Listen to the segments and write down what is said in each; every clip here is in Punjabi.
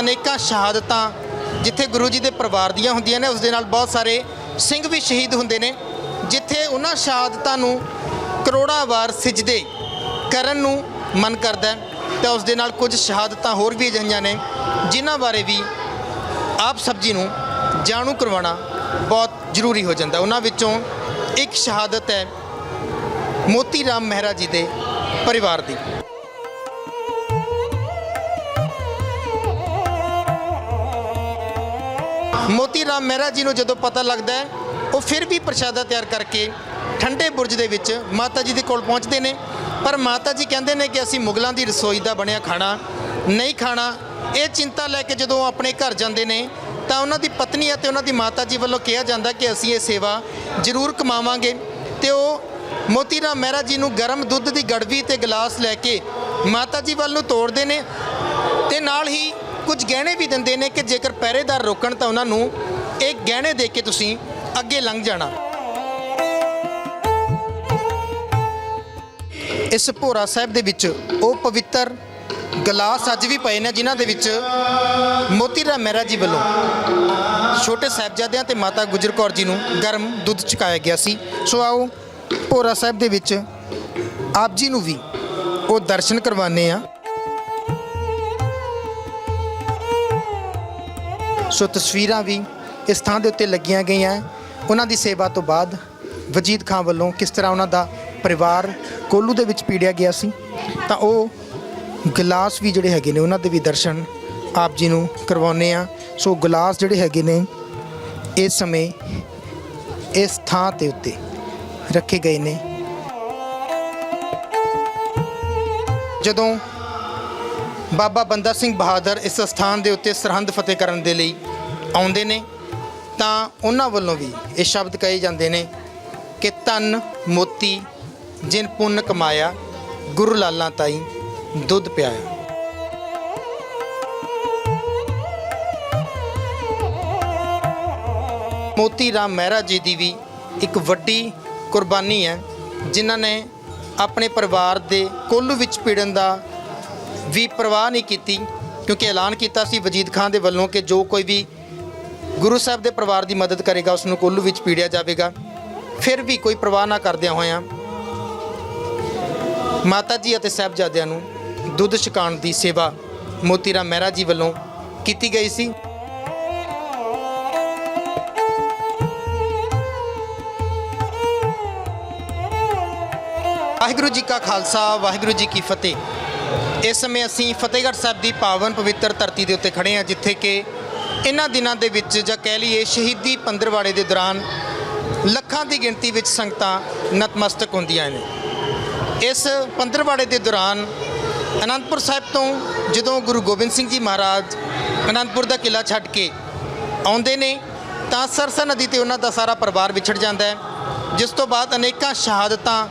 ਅਨੇਕਾਂ ਸ਼ਹਾਦਤਾਂ ਜਿੱਥੇ ਗੁਰੂ ਜੀ ਦੇ ਪਰਿਵਾਰ ਦੀਆਂ ਹੁੰਦੀਆਂ ਨੇ ਉਸ ਦੇ ਨਾਲ ਬਹੁਤ ਸਾਰੇ ਸਿੰਘ ਵੀ ਸ਼ਹੀਦ ਹੁੰਦੇ ਨੇ, ਜਿੱਥੇ ਉਹਨਾਂ ਸ਼ਹਾਦਤਾਂ ਨੂੰ ਕਰੋੜਾਂ ਵਾਰ ਸਿਜਦੇ ਕਰਨ ਨੂੰ ਮਨ ਕਰਦਾ ਹੈ, ਤੇ ਉਸ ਦੇ ਨਾਲ ਕੁਝ ਸ਼ਹਾਦਤਾਂ ਹੋਰ ਵੀ ਅਜਿਹੀਆਂ ਨੇ, ਜਿਨ੍ਹਾਂ ਬਾਰੇ ਵੀ ਆਪ ਸਬਜੀ ਨੂੰ ਜਾਣੂ ਕਰਵਾਉਣਾ ਬਹੁਤ ਜ਼ਰੂਰੀ ਹੋ ਜਾਂਦਾ ਉਹਨਾਂ ਵਿੱਚੋਂ ਇੱਕ ਸ਼ਹਾਦਤ ਹੈ ਮੋਤੀ ਰਾਮ ਮਹਿਰਾ ਜੀ ਦੇ ਪਰਿਵਾਰ ਦੀ। ਮੋਤੀ ਰਾਮ ਮਹਿਰਾ ਜੀ ਨੂੰ ਜਦੋਂ ਪਤਾ ਲੱਗਦਾ ਹੈ, ਉਹ ਫਿਰ ਵੀ ਪ੍ਰਸ਼ਾਦਾ ਤਿਆਰ ਕਰਕੇ ਠੰਡੇ ਬੁਰਜ ਦੇ ਵਿੱਚ ਮਾਤਾ ਜੀ ਦੇ ਕੋਲ ਪਹੁੰਚਦੇ ਨੇ। ਪਰ ਮਾਤਾ ਜੀ ਕਹਿੰਦੇ ਨੇ ਕਿ ਅਸੀਂ ਮੁਗਲਾਂ ਦੀ ਰਸੋਈ ਦਾ ਬਣਿਆ ਖਾਣਾ ਨਹੀਂ ਖਾਣਾ। ਇਹ ਚਿੰਤਾ ਲੈ ਕੇ ਜਦੋਂ ਉਹ ਆਪਣੇ ਘਰ ਜਾਂਦੇ ਨੇ, ਤਾਂ ਉਹਨਾਂ ਦੀ ਪਤਨੀ ਅਤੇ ਉਹਨਾਂ ਦੀ ਮਾਤਾ ਜੀ ਵੱਲੋਂ ਕਿਹਾ ਜਾਂਦਾ ਕਿ ਅਸੀਂ ਇਹ ਸੇਵਾ ਜ਼ਰੂਰ ਕਮਾਵਾਂਗੇ। ਤੇ ਉਹ ਮੋਤੀ ਰਾਮ ਮਹਿਰਾ ਜੀ ਨੂੰ ਗਰਮ ਦੁੱਧ ਦੀ ਗੜਵੀ ਤੇ ਗਲਾਸ ਲੈ ਕੇ ਮਾਤਾ ਜੀ ਵੱਲ ਨੂੰ ਤੋੜਦੇ ਨੇ। ਤੇ ਨਾਲ ਹੀ ਕੁਝ ਗਹਿਣੇ ਵੀ ਦਿੰਦੇ ਨੇ ਕਿ ਜੇਕਰ ਪਹਿਰੇਦਾਰ ਰੋਕਣ ਤਾਂ ਉਹਨਾਂ ਨੂੰ ਇਹ ਗਹਿਣੇ ਦੇ ਕੇ ਤੁਸੀਂ ਅੱਗੇ ਲੰਘ ਜਾਣਾ। ਇਸ ਭੋਰਾ ਸਾਹਿਬ ਦੇ ਵਿੱਚ ਉਹ ਪਵਿੱਤਰ ਗਲਾਸ ਅੱਜ ਵੀ ਪਏ ਨੇ ਜਿਨ੍ਹਾਂ ਦੇ ਵਿੱਚ ਮੋਤੀ ਰਾਮ ਮਹਿਰਾ ਜੀ ਵੱਲੋਂ ਛੋਟੇ ਸਾਹਿਬਜ਼ਾਦਿਆਂ ਤੇ ਮਾਤਾ ਗੁਜਰ ਕੌਰ ਜੀ ਨੂੰ ਗਰਮ ਦੁੱਧ ਚਕਾਇਆ ਗਿਆ ਸੀ। ਸੋ ਆਓ ਭੋਰਾ ਸਾਹਿਬ ਦੇ ਵਿੱਚ ਆਪ ਜੀ ਨੂੰ ਵੀ ਉਹ ਦਰਸ਼ਨ ਕਰਵਾਣੇ ਆ ਸੋ ਤਸਵੀਰਾਂ ਵੀ ਇਸ ਥਾਂ ਦੇ ਉੱਤੇ ਲੱਗੀਆਂ ਗਈਆਂ। ਉਹਨਾਂ ਦੀ ਸੇਵਾ ਤੋਂ ਬਾਅਦ ਵਜੀਦ ਖਾਨ ਵੱਲੋਂ ਕਿਸ ਤਰ੍ਹਾਂ ਉਹਨਾਂ ਦਾ ਪਰਿਵਾਰ ਕੋਲੂ ਦੇ ਵਿੱਚ ਪੀੜਿਆ ਗਿਆ ਸੀ, ਤਾਂ ਉਹ ਗਲਾਸ ਵੀ ਜਿਹੜੇ ਹੈਗੇ ਨੇ ਉਹਨਾਂ ਦੇ ਵੀ ਦਰਸ਼ਨ ਆਪ ਜੀ ਨੂੰ ਕਰਵਾਉਨੇ ਆ ਸੋ ਗਲਾਸ ਜਿਹੜੇ ਹੈਗੇ ਨੇ ਇਸ ਸਮੇਂ ਇਸ ਥਾਂ ਦੇ ਉੱਤੇ ਰੱਖੇ ਗਏ ਨੇ। ਜਦੋਂ ਬਾਬਾ ਬੰਦਾ ਸਿੰਘ ਬਹਾਦਰ ਇਸ ਸਥਾਨ ਦੇ ਉੱਤੇ ਸਰਹੰਦ ਫਤਿਹ ਕਰਨ ਦੇ ਲਈ ਆਉਂਦੇ ਨੇ, ਤਾਂ ਉਹਨਾਂ ਵੱਲੋਂ ਵੀ ਇਹ ਸ਼ਬਦ ਕਹੇ ਜਾਂਦੇ ਨੇ ਕਿ ਧਨ ਮੋਤੀ ਜਿਨ ਪੁੰਨ ਕਮਾਇਆ, ਗੁਰੂ ਲਾਲਾਂ ਤਾਈ ਦੁੱਧ ਪਿਆਇਆ। ਮੋਤੀ ਰਾਮ ਮਹਿਰਾ ਜੀ ਦੀ ਵੀ ਇੱਕ ਵੱਡੀ ਕੁਰਬਾਨੀ ਹੈ, ਜਿਨ੍ਹਾਂ ਨੇ ਆਪਣੇ ਪਰਿਵਾਰ ਦੇ ਕੁੱਲ ਵਿੱਚ ਪੀੜਨ ਦਾ ਵੀ ਪਰਵਾਹ ਨਹੀਂ ਕੀਤੀ, ਕਿਉਂਕਿ ਐਲਾਨ ਕੀਤਾ ਸੀ ਵਜੀਦ ਖਾਨ ਦੇ ਵੱਲੋਂ ਕਿ ਜੋ ਕੋਈ ਵੀ ਗੁਰੂ ਸਾਹਿਬ ਦੇ ਪਰਿਵਾਰ ਦੀ ਮਦਦ ਕਰੇਗਾ ਉਸ ਨੂੰ ਕੋਲੂ ਵਿੱਚ ਪੀੜਿਆ ਜਾਵੇਗਾ। ਫਿਰ ਵੀ ਕੋਈ ਪਰਵਾਹ ਨਾ ਕਰਦਿਆਂ ਹੋਇਆਂ ਮਾਤਾ ਜੀ ਅਤੇ ਸਾਹਿਬਜ਼ਾਦਿਆਂ ਨੂੰ ਦੁੱਧ ਛਕਾਉਣ ਦੀ ਸੇਵਾ ਮੋਤੀ ਰਾਮ ਮਹਿਰਾ ਜੀ ਵੱਲੋਂ ਕੀਤੀ ਗਈ ਸੀ। ਵਾਹਿਗੁਰੂ ਜੀ ਕਾ ਖਾਲਸਾ, ਵਾਹਿਗੁਰੂ ਜੀ ਕੀ ਫਤਿਹ। ਇਸ ਸਮੇਂ ਅਸੀਂ ਫਤਿਹਗੜ੍ਹ ਸਾਹਿਬ ਦੀ ਪਾਵਨ ਪਵਿੱਤਰ ਧਰਤੀ ਦੇ ਉੱਤੇ ਖੜੇ ਹਾਂ, ਜਿੱਥੇ ਕਿ ਇਹਨਾਂ ਦਿਨਾਂ ਦੇ ਵਿੱਚ ਜਾਂ ਕਹਿ ਲਈਏ ਸ਼ਹੀਦੀ ਪੰਦਰਵਾੜੇ ਦੇ ਦੌਰਾਨ ਲੱਖਾਂ ਦੀ ਗਿਣਤੀ ਵਿੱਚ ਸੰਗਤਾਂ ਨਤਮਸਤਕ ਹੁੰਦੀਆਂ ਨੇ। ਇਸ ਪੰਦਰਵਾੜੇ ਦੇ ਦੌਰਾਨ ਅਨੰਦਪੁਰ ਸਾਹਿਬ ਤੋਂ ਜਦੋਂ ਗੁਰੂ ਗੋਬਿੰਦ ਸਿੰਘ ਜੀ ਮਹਾਰਾਜ ਅਨੰਦਪੁਰ ਦਾ ਕਿਲਾ ਛੱਡ ਕੇ ਆਉਂਦੇ ਨੇ, ਤਾਂ ਸਰਸਾ ਨਦੀ ਤੇ ਉਹਨਾਂ ਦਾ ਸਾਰਾ ਪਰਿਵਾਰ ਵਿਛੜ ਜਾਂਦਾ ਹੈ, ਜਿਸ ਤੋਂ ਬਾਅਦ ਅਨੇਕਾਂ ਸ਼ਹਾਦਤਾਂ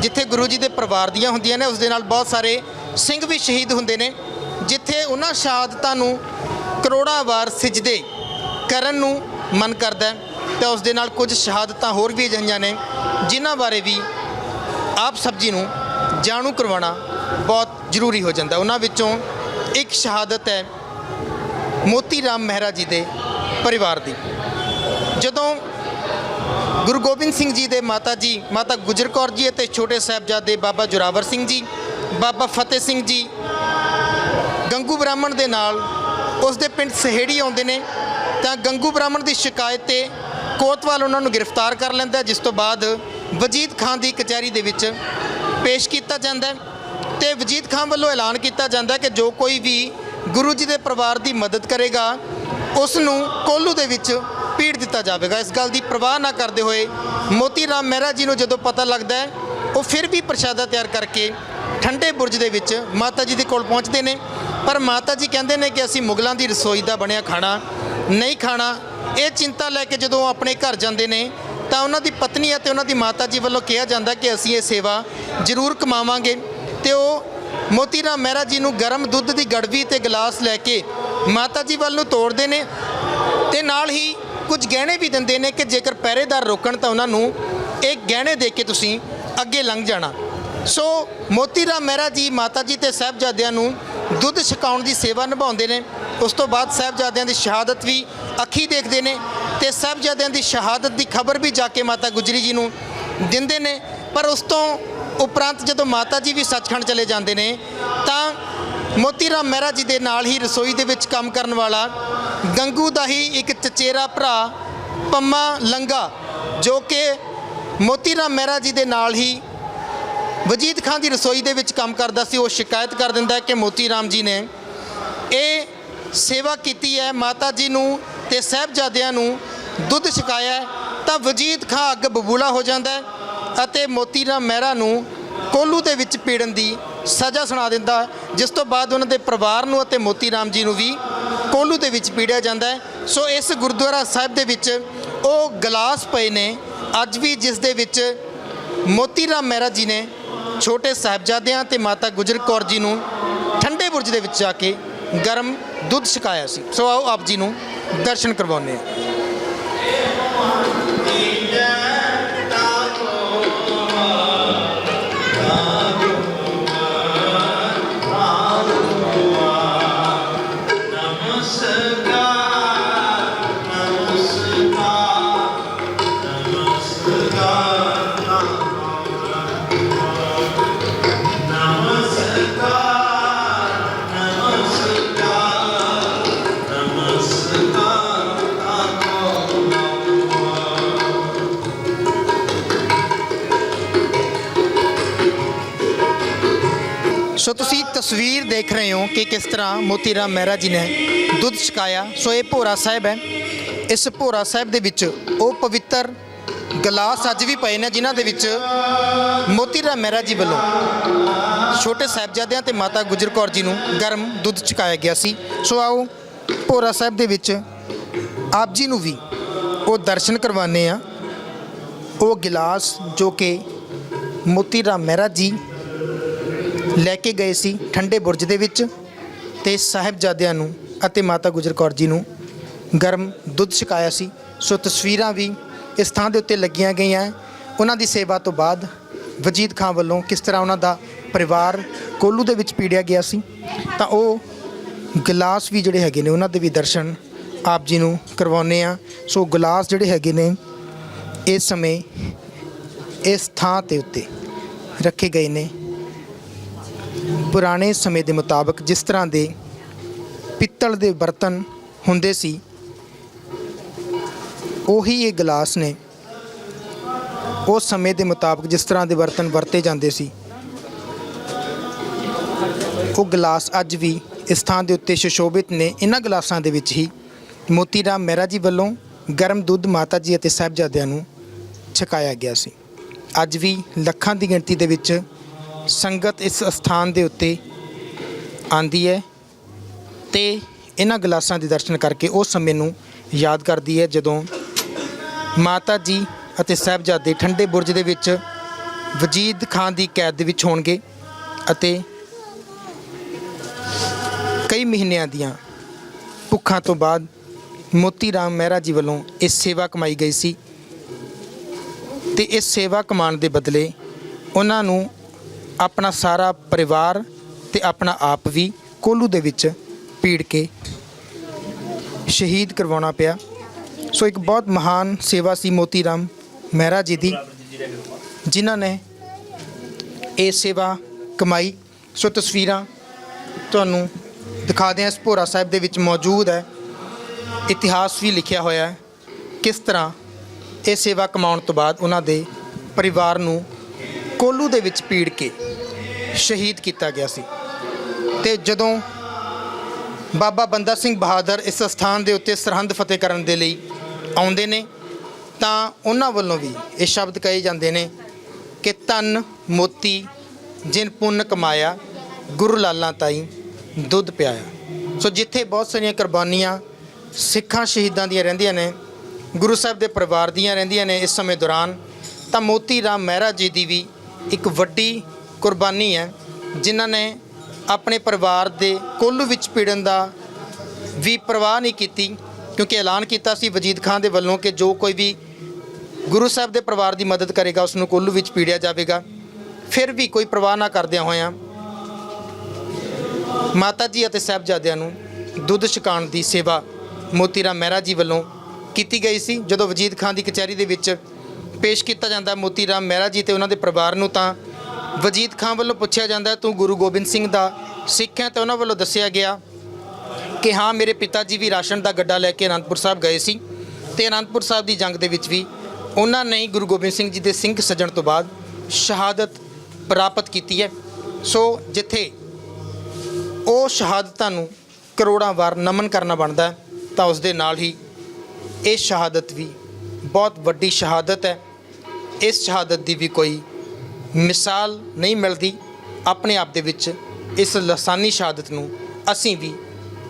ਜਿੱਥੇ ਗੁਰੂ ਜੀ ਦੇ ਪਰਿਵਾਰ ਦੀਆਂ ਹੁੰਦੀਆਂ ਨੇ, ਉਸ ਦੇ ਨਾਲ ਬਹੁਤ ਸਾਰੇ ਸਿੰਘ ਵੀ ਸ਼ਹੀਦ ਹੁੰਦੇ ਨੇ, ਜਿੱਥੇ ਉਹਨਾਂ ਸ਼ਹਾਦਤਾਂ ਨੂੰ ਕਰੋੜਾਂ ਵਾਰ ਸਿਜਦੇ ਕਰਨ ਨੂੰ ਮਨ ਕਰਦਾ ਹੈ ਤੇ ਉਸ ਦੇ ਨਾਲ ਕੁਝ ਸ਼ਹਾਦਤਾਂ ਹੋਰ ਵੀ ਅਜਿਹੀਆਂ ਨੇ, ਜਿਨ੍ਹਾਂ ਬਾਰੇ ਵੀ ਆਪ ਸਬਜੀ ਨੂੰ ਜਾਣੂ ਕਰਵਾਉਣਾ ਬਹੁਤ ਜ਼ਰੂਰੀ ਹੋ ਜਾਂਦਾ ਉਹਨਾਂ ਵਿੱਚੋਂ ਇੱਕ ਸ਼ਹਾਦਤ ਹੈ ਮੋਤੀ ਰਾਮ ਮਹਿਰਾ ਜੀ ਦੇ ਪਰਿਵਾਰ ਦੀ। ਜਦੋਂ ਗੁਰੂ ਗੋਬਿੰਦ ਸਿੰਘ ਜੀ ਦੇ ਮਾਤਾ ਜੀ, ਮਾਤਾ ਗੁਜਰ ਕੌਰ ਜੀ ਅਤੇ ਛੋਟੇ ਸਾਹਿਬਜ਼ਾਦੇ ਬਾਬਾ ਜੋਰਾਵਰ ਸਿੰਘ ਜੀ, ਬਾਬਾ ਫਤਿਹ ਸਿੰਘ ਜੀ, ਗੰਗੂ ਬ੍ਰਾਹਮਣ ਦੇ ਨਾਲ ਉਸ ਦੇ ਪਿੰਡ ਸਹੇੜੀ ਆਉਂਦੇ ਨੇ, ਤਾਂ ਗੰਗੂ ਬ੍ਰਾਹਮਣ ਦੀ ਸ਼ਿਕਾਇਤ ਤੇ ਕੋਤਵਾਲ ਉਹਨਾਂ ਨੂੰ ਗ੍ਰਿਫਤਾਰ ਕਰ ਲੈਂਦਾ ਜਿਸ ਤੋਂ ਬਾਅਦ ਵਜੀਦ ਖਾਨ ਦੀ ਕਚਹਿਰੀ ਦੇ ਵਿੱਚ ਪੇਸ਼ ਕੀਤਾ ਜਾਂਦਾ ਹੈ ਤੇ ਵਜੀਦ ਖਾਨ ਵੱਲੋਂ ਐਲਾਨ ਕੀਤਾ ਜਾਂਦਾ ਕਿ ਜੋ ਕੋਈ ਵੀ ਗੁਰੂ ਜੀ ਦੇ ਪਰਿਵਾਰ ਦੀ ਮਦਦ ਕਰੇਗਾ, ਉਸ ਨੂੰ ਕੋਲੂ ਦੇ ਵਿੱਚ ਪੀੜ ਦਿੱਤਾ ਜਾਵੇਗਾ। ਇਸ ਗੱਲ ਦੀ ਪਰਵਾਹ ਨਾ ਕਰਦੇ ਹੋਏ ਮੋਤੀ ਰਾਮ ਮਹਿਰਾ ਜੀ ਨੂੰ ਜਦੋਂ ਪਤਾ ਲੱਗਦਾ ਹੈ, ਉਹ ਫਿਰ ਵੀ ਪ੍ਰਸ਼ਾਦਾ ਤਿਆਰ ਕਰਕੇ ਠੰਡੇ ਬੁਰਜ ਦੇ ਵਿੱਚ ਮਾਤਾ ਜੀ ਦੇ ਕੋਲ ਪਹੁੰਚਦੇ ਨੇ। ਪਰ ਮਾਤਾ ਜੀ ਕਹਿੰਦੇ ਨੇ ਕਿ ਅਸੀਂ ਮੁਗਲਾਂ ਦੀ ਰਸੋਈ ਦਾ ਬਣਿਆ ਖਾਣਾ ਨਹੀਂ ਖਾਣਾ। ਇਹ ਚਿੰਤਾ ਲੈ ਕੇ ਜਦੋਂ ਉਹ ਆਪਣੇ ਘਰ ਜਾਂਦੇ ਨੇ, ਤਾਂ ਉਹਨਾਂ ਦੀ ਪਤਨੀ ਅਤੇ ਉਹਨਾਂ ਦੀ ਮਾਤਾ ਜੀ ਵੱਲੋਂ ਕਿਹਾ ਜਾਂਦਾ ਕਿ ਅਸੀਂ ਇਹ ਸੇਵਾ ਜ਼ਰੂਰ ਕਮਾਵਾਂਗੇ। ਤੇ ਉਹ ਮੋਤੀ ਰਾਮ ਮਹਿਰਾ ਜੀ ਨੂੰ ਗਰਮ ਦੁੱਧ ਦੀ ਗੜਵੀ ਤੇ ਗਲਾਸ ਲੈ ਕੇ ਮਾਤਾ ਜੀ ਵੱਲ ਨੂੰ ਤੋੜਦੇ ਨੇ ਤੇ ਨਾਲ ਹੀ ਕੁਝ ਗਹਿਣੇ ਵੀ ਦਿੰਦੇ ਨੇ ਕਿ ਜੇਕਰ ਪਹਿਰੇਦਾਰ ਰੋਕਣ ਤਾਂ ਉਹਨਾਂ ਨੂੰ ਇਹ ਗਹਿਣੇ ਦੇ ਕੇ ਤੁਸੀਂ ਅੱਗੇ ਲੰਘ ਜਾਣਾ। ਸੋ ਮੋਤੀ ਰਾਮ ਮਹਿਰਾ ਜੀ, ਮਾਤਾ ਜੀ ਤੇ ਸਾਹਿਬਜ਼ਾਦਿਆਂ ਨੂੰ ਦੁੱਧ ਛਕਾਉਣ ਦੀ ਸੇਵਾ ਨਿਭਾਉਂਦੇ ਨੇ। ਉਸ ਤੋਂ ਬਾਅਦ ਸਾਹਿਬਜ਼ਾਦਿਆਂ ਦੀ ਸ਼ਹਾਦਤ ਵੀ ਅੱਖੀ ਦੇਖਦੇ ਨੇ ਤੇ ਸਾਹਿਬਜ਼ਾਦਿਆਂ ਦੀ ਸ਼ਹਾਦਤ ਦੀ ਖਬਰ ਵੀ ਜਾ ਕੇ ਮਾਤਾ ਗੁਜਰੀ ਜੀ ਨੂੰ ਦਿੰਦੇ ਨੇ। ਪਰ ਉਸ ਤੋਂ ਉਪਰੰਤ ਜਦੋਂ ਮਾਤਾ ਜੀ ਵੀ ਸੱਚਖੰਡ ਚਲੇ ਜਾਂਦੇ ਨੇ, ਤਾਂ ਮੋਤੀ ਰਾਮ ਮਹਿਰਾ ਜੀ ਦੇ ਨਾਲ ਹੀ ਰਸੋਈ ਦੇ ਵਿੱਚ ਕੰਮ ਕਰਨ ਵਾਲਾ ਗੰਗੂ ਦਾ ਹੀ ਇੱਕ ਚਚੇਰਾ ਭਰਾ ਪੰਮਾ ਲੰਗਾ, ਜੋ ਕਿ ਮੋਤੀ ਰਾਮ ਮਹਿਰਾ ਜੀ ਦੇ ਨਾਲ ਹੀ ਵਜੀਦ ਖਾਨ ਦੀ ਰਸੋਈ ਦੇ ਵਿੱਚ ਕੰਮ ਕਰਦਾ ਸੀ, ਉਹ ਸ਼ਿਕਾਇਤ ਕਰ ਦਿੰਦਾ ਕਿ ਮੋਤੀ ਰਾਮ ਜੀ ਨੇ ਇਹ ਸੇਵਾ ਕੀਤੀ ਹੈ, ਮਾਤਾ ਜੀ ਨੂੰ ਤੇ ਸਾਹਿਬਜ਼ਾਦਿਆਂ ਨੂੰ ਦੁੱਧ ਛਕਾਇਆ ਤਾਂ ਵਜੀਦ ਖਾਂ ਅੱਗ ਬਬੂਲਾ ਹੋ ਜਾਂਦਾ ਅਤੇ ਮੋਤੀ ਰਾਮ ਮਹਿਰਾ ਨੂੰ ਕੋਲੂ ਦੇ ਵਿੱਚ ਪੀੜਨ ਦੀ ਸਜ਼ਾ ਸੁਣਾ ਦਿੰਦਾ ਜਿਸ ਤੋਂ ਬਾਅਦ ਉਹਨਾਂ ਦੇ ਪਰਿਵਾਰ ਨੂੰ ਅਤੇ ਮੋਤੀ ਰਾਮ ਜੀ ਨੂੰ ਵੀ ਕੋਲੂ ਦੇ ਵਿੱਚ ਪੀੜਿਆ ਜਾਂਦਾ ਸੋ ਇਸ ਗੁਰਦੁਆਰਾ ਸਾਹਿਬ ਦੇ ਵਿੱਚ ਉਹ ਗਲਾਸ ਪਏ ਨੇ, ਅੱਜ ਵੀ ਜਿਸ ਦੇ ਵਿੱਚ ਮੋਤੀ ਰਾਮ ਮਹਿਰਾ ਜੀ ਨੇ ਛੋਟੇ ਸਾਹਿਬਜ਼ਾਦਿਆਂ ਤੇ ਮਾਤਾ ਗੁਜਰ ਕੌਰ ਜੀ ਨੂੰ ਠੰਡੇ ਬੁਰਜ ਦੇ ਵਿੱਚ ਜਾ ਕੇ ਗਰਮ ਦੁੱਧ ਛਕਾਇਆ ਸੀ। ਸੋ ਆਓ ਆਪ ਜੀ ਨੂੰ ਦਰਸ਼ਨ ਕਰਵਾਉਂਦੇ ਹਾਂ। ਸੋ ਤੁਸੀਂ ਤਸਵੀਰ ਦੇਖ ਰਹੇ ਹੋ ਕਿ ਕਿਸ ਤਰ੍ਹਾਂ ਮੋਤੀ ਰਾਮ ਮਹਿਰਾ ਜੀ ਨੇ ਦੁੱਧ ਛਕਾਇਆ। ਸੋ ਇਹ ਭੋਰਾ ਸਾਹਿਬ ਹੈ। ਇਸ ਭੋਰਾ ਸਾਹਿਬ ਦੇ ਵਿੱਚ ਉਹ ਪਵਿੱਤਰ ਗਲਾਸ ਅੱਜ ਵੀ ਪਏ ਨੇ ਜਿਨ੍ਹਾਂ ਦੇ ਵਿੱਚ ਮੋਤੀ ਰਾਮ ਮਹਿਰਾ ਜੀ ਵੱਲੋਂ ਛੋਟੇ ਸਾਹਿਬਜ਼ਾਦਿਆਂ ਤੇ ਮਾਤਾ ਗੁਜਰ ਕੌਰ ਜੀ ਨੂੰ ਗਰਮ ਦੁੱਧ ਛਕਾਇਆ ਗਿਆ ਸੀ। ਸੋ ਆਓ ਭੋਰਾ ਸਾਹਿਬ ਦੇ ਵਿੱਚ ਆਪ ਜੀ ਨੂੰ ਵੀ ਉਹ ਦਰਸ਼ਨ ਕਰਵਾਉਂਦੇ ਆ ਉਹ ਗਿਲਾਸ ਜੋ ਕਿ ਮੋਤੀ ਰਾਮ ਮਹਿਰਾ ਜੀ ਲੈ ਕੇ ਗਏ ਸੀ ਠੰਡੇ ਬੁਰਜ ਦੇ ਵਿੱਚ ਤੇ ਸਾਹਿਬਜ਼ਾਦਿਆਂ ਨੂੰ ਅਤੇ ਮਾਤਾ ਗੁਜਰ ਕੌਰ ਜੀ ਨੂੰ ਗਰਮ ਦੁੱਧ ਛਕਾਇਆ ਸੀ। ਸੋ ਤਸਵੀਰਾਂ ਵੀ ਇਸ ਥਾਂ ਦੇ ਉੱਤੇ ਲੱਗੀਆਂ ਗਈਆਂ। ਉਹਨਾਂ ਦੀ ਸੇਵਾ ਤੋਂ ਬਾਅਦ ਵਜੀਦ ਖਾਨ ਵੱਲੋਂ ਕਿਸ ਤਰ੍ਹਾਂ ਉਹਨਾਂ ਦਾ ਪਰਿਵਾਰ ਕੋਲੂ ਦੇ ਵਿੱਚ ਪੀੜਿਆ ਗਿਆ ਸੀ, ਤਾਂ ਉਹ ਗਲਾਸ ਵੀ ਜਿਹੜੇ ਹੈਗੇ ਨੇ ਉਹਨਾਂ ਦੇ ਵੀ ਦਰਸ਼ਨ ਆਪ ਜੀ ਨੂੰ ਕਰਵਾਉਨੇ ਆ ਸੋ ਗਲਾਸ ਜਿਹੜੇ ਹੈਗੇ ਨੇ ਇਸ ਸਮੇਂ ਇਸ ਥਾਂ ਤੇ ਉੱਤੇ ਰੱਖੇ ਗਏ ਨੇ। ਪੁਰਾਣੇ ਸਮੇਂ ਦੇ ਮੁਤਾਬਕ ਜਿਸ ਤਰ੍ਹਾਂ ਦੇ ਪਿੱਤਲ ਦੇ ਬਰਤਨ ਹੁੰਦੇ ਸੀ, ਉਹੀ ਇਹ ਗਲਾਸ ਨੇ। ਉਸ ਸਮੇਂ ਦੇ ਮੁਤਾਬਕ ਜਿਸ ਤਰ੍ਹਾਂ ਦੇ ਬਰਤਨ ਵਰਤੇ ਜਾਂਦੇ ਸੀ, ਉਹ ਗਲਾਸ ਅੱਜ ਵੀ ਇਸ ਥਾਂ ਦੇ ਉੱਤੇ ਸੁਸ਼ੋਭਿਤ ਨੇ। ਇਹਨਾਂ ਗਲਾਸਾਂ ਦੇ ਵਿੱਚ ਹੀ ਮੋਤੀ ਰਾਮ ਮਹਿਰਾ ਜੀ ਵੱਲੋਂ ਗਰਮ ਦੁੱਧ ਮਾਤਾ ਜੀ ਅਤੇ ਸਾਹਿਬਜ਼ਾਦਿਆਂ ਨੂੰ ਛਕਾਇਆ ਗਿਆ ਸੀ। ਅੱਜ ਵੀ ਲੱਖਾਂ ਦੀ ਗਿਣਤੀ ਦੇ ਵਿੱਚ ਸੰਗਤ ਇਸ ਸਥਾਨ ਦੇ ਉੱਤੇ ਆਂਦੀ ਹੈ ਤੇ ਇਹਨਾਂ ਗਲਾਸਾਂ ਦੇ ਦਰਸ਼ਨ ਕਰਕੇ ਉਸ ਸਮੇਂ ਨੂੰ ਯਾਦ ਕਰਦੀ ਹੈ ਜਦੋਂ ਮਾਤਾ ਜੀ ਅਤੇ ਸਾਹਿਬਜ਼ਾਦੇ ਠੰਡੇ ਬੁਰਜ ਦੇ ਵਿੱਚ ਵਜੀਦ ਖਾਨ ਦੀ ਕੈਦ ਦੇ ਵਿੱਚ ਹੋਣਗੇ ਅਤੇ ਕਈ ਮਹੀਨਿਆਂ ਦੀਆਂ ਭੁੱਖਾਂ ਤੋਂ ਬਾਅਦ ਮੋਤੀ ਰਾਮ ਮਹਿਰਾ ਜੀ ਵੱਲੋਂ ਇਹ ਸੇਵਾ ਕਮਾਈ ਗਈ ਸੀ ਤੇ ਇਸ ਸੇਵਾ ਕਮਾਉਣ ਦੇ ਬਦਲੇ ਉਹਨਾਂ ਨੂੰ ਆਪਣਾ ਸਾਰਾ ਪਰਿਵਾਰ ਤੇ ਆਪਣਾ ਆਪ ਵੀ ਕੋਲੂ ਦੇ ਵਿੱਚ ਪੀੜ ਕੇ ਸ਼ਹੀਦ ਕਰਵਾਉਣਾ ਪਿਆ। ਸੋ ਇੱਕ ਬਹੁਤ ਮਹਾਨ ਸੇਵਾ ਸੀ ਮੋਤੀ ਰਾਮ ਮਹਿਰਾ ਜੀ ਦੀ, ਜਿਨ੍ਹਾਂ ਨੇ ਇਹ ਸੇਵਾ ਕਮਾਈ। ਸੋ ਤਸਵੀਰਾਂ ਤੁਹਾਨੂੰ ਦਿਖਾ ਦਿਆਂ। ਇਸ ਭੋਰਾ ਸਾਹਿਬ ਦੇ ਵਿੱਚ ਮੌਜੂਦ ਹੈ। ਇਤਿਹਾਸ ਵੀ ਲਿਖਿਆ ਹੋਇਆ ਹੈ ਕਿਸ ਤਰ੍ਹਾਂ ਇਹ ਸੇਵਾ ਕਮਾਉਣ ਤੋਂ ਬਾਅਦ ਉਹਨਾਂ ਦੇ ਪਰਿਵਾਰ ਨੂੰ ਕੋਲੂ ਦੇ ਵਿੱਚ ਪੀੜ ਕੇ ਸ਼ਹੀਦ ਕੀਤਾ ਗਿਆ ਸੀ। ਤੇ ਜਦੋਂ ਬਾਬਾ ਬੰਦਾ ਸਿੰਘ ਬਹਾਦਰ ਇਸ ਸਥਾਨ ਦੇ ਉੱਤੇ ਸਰਹੰਦ ਫਤਿਹ ਕਰਨ ਦੇ ਲਈ ਆਉਂਦੇ ਨੇ, ਤਾਂ ਉਹਨਾਂ ਵੱਲੋਂ ਵੀ ਇਹ ਸ਼ਬਦ ਕਹੇ ਜਾਂਦੇ ਨੇ ਕਿ ਧਨ ਮੋਤੀ ਜਿਨ ਪੁੰਨ ਕਮਾਇਆ, ਗੁਰੂ ਲਾਲਾਂ ਤਾਈ ਦੁੱਧ ਪਿਆਇਆ। ਸੋ ਜਿੱਥੇ ਬਹੁਤ ਸਾਰੀਆਂ ਕੁਰਬਾਨੀਆਂ ਸਿੱਖਾਂ ਸ਼ਹੀਦਾਂ ਦੀਆਂ ਰਹਿੰਦੀਆਂ ਨੇ, ਗੁਰੂ ਸਾਹਿਬ ਦੇ ਪਰਿਵਾਰ ਦੀਆਂ ਰਹਿੰਦੀਆਂ ਨੇ ਇਸ ਸਮੇਂ ਦੌਰਾਨ, ਤਾਂ ਮੋਤੀ ਰਾਮ ਮਹਿਰਾ ਜੀ ਦੀ ਵੀ ਇੱਕ ਵੱਡੀ ਕੁਰਬਾਨੀ ਹੈ, ਜਿਨ੍ਹਾਂ ਨੇ ਆਪਣੇ ਪਰਿਵਾਰ ਦੇ ਕੋਲੂ ਵਿੱਚ ਪੀੜਨ ਦਾ ਵੀ ਪਰਵਾਹ ਨਹੀਂ ਕੀਤੀ, ਕਿਉਂਕਿ ਐਲਾਨ ਕੀਤਾ ਸੀ ਵਜੀਦ ਖਾਨ ਦੇ ਵੱਲੋਂ ਕਿ ਜੋ ਕੋਈ ਵੀ ਗੁਰੂ ਸਾਹਿਬ ਦੇ ਪਰਿਵਾਰ ਦੀ ਮਦਦ ਕਰੇਗਾ ਉਸ ਨੂੰ ਕੋਲੂ ਵਿੱਚ ਪੀੜਿਆ ਜਾਵੇਗਾ। ਫਿਰ ਵੀ ਕੋਈ ਪਰਵਾਹ ਨਾ ਕਰਦਿਆਂ ਹੋਇਆਂ ਮਾਤਾ ਜੀ ਅਤੇ ਸਾਹਿਬਜ਼ਾਦਿਆਂ ਨੂੰ ਦੁੱਧ ਛਕਾਉਣ ਦੀ ਸੇਵਾ ਮੋਤੀ ਰਾਮ ਮਹਿਰਾ ਜੀ ਵੱਲੋਂ ਕੀਤੀ ਗਈ ਸੀ। ਜਦੋਂ ਵਜੀਦ ਖਾਨ ਦੀ ਕਚਹਿਰੀ ਦੇ ਵਿੱਚ ਪੇਸ਼ ਕੀਤਾ ਜਾਂਦਾ ਮੋਤੀ ਰਾਮ ਮਹਿਰਾ ਜੀ ਤੇ ਉਹਨਾਂ ਦੇ ਪਰਿਵਾਰ ਨੂੰ ਤਾਂ ਵਜੀਦ ਖਾਨ ਵੱਲੋਂ ਪੁੱਛਿਆ ਜਾਂਦਾ ਤੂੰ ਗੁਰੂ ਗੋਬਿੰਦ ਸਿੰਘ ਦਾ ਸਿੱਖ ਹੈ ਤੇ ਉਹਨਾਂ ਵੱਲੋਂ ਦੱਸਿਆ ਗਿਆ ਕਿ ਹਾਂ, ਮੇਰੇ ਪਿਤਾ ਜੀ ਵੀ ਰਾਸ਼ਨ ਦਾ ਗੱਡਾ ਲੈ ਕੇ ਅਨੰਦਪੁਰ ਸਾਹਿਬ ਗਏ ਸੀ ਤੇ ਅਨੰਦਪੁਰ ਸਾਹਿਬ ਦੀ ਜੰਗ ਦੇ ਵਿੱਚ ਵੀ ਉਹਨਾਂ ਨੇ ਗੁਰੂ ਗੋਬਿੰਦ ਸਿੰਘ ਜੀ ਦੇ ਸਿੰਘ ਸੱਜਣ ਤੋਂ ਬਾਅਦ ਸ਼ਹਾਦਤ ਪ੍ਰਾਪਤ ਕੀਤੀ ਹੈ। ਸੋ ਜਿੱਥੇ ਉਹ ਸ਼ਹਾਦਤਾਂ ਨੂੰ ਕਰੋੜਾਂ ਵਾਰ ਨਮਨ ਕਰਨਾ ਬਣਦਾ ਹੈ, ਤਾਂ ਉਸ ਦੇ ਨਾਲ ਹੀ ਇਹ ਸ਼ਹਾਦਤ ਵੀ ਬਹੁਤ ਵੱਡੀ ਸ਼ਹਾਦਤ ਹੈ। ਇਸ ਸ਼ਹਾਦਤ ਦੀ ਵੀ ਕੋਈ ਮਿਸਾਲ ਨਹੀਂ ਮਿਲਦੀ ਆਪਣੇ ਆਪ ਦੇ ਵਿੱਚ, ਇਸ ਲਸਾਨੀ ਸ਼ਹਾਦਤ ਨੂੰ ਅਸੀਂ ਵੀ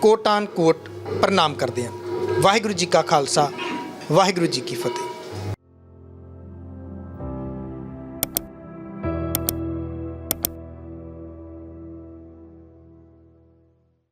ਕੋਟਾਨ ਕੋਟ ਪ੍ਰਣਾਮ ਕਰਦੇ ਹਾਂ। ਵਾਹਿਗੁਰੂ ਜੀ ਕਾ ਖਾਲਸਾ, ਵਾਹਿਗੁਰੂ ਜੀ ਕੀ ਫਤਿਹ।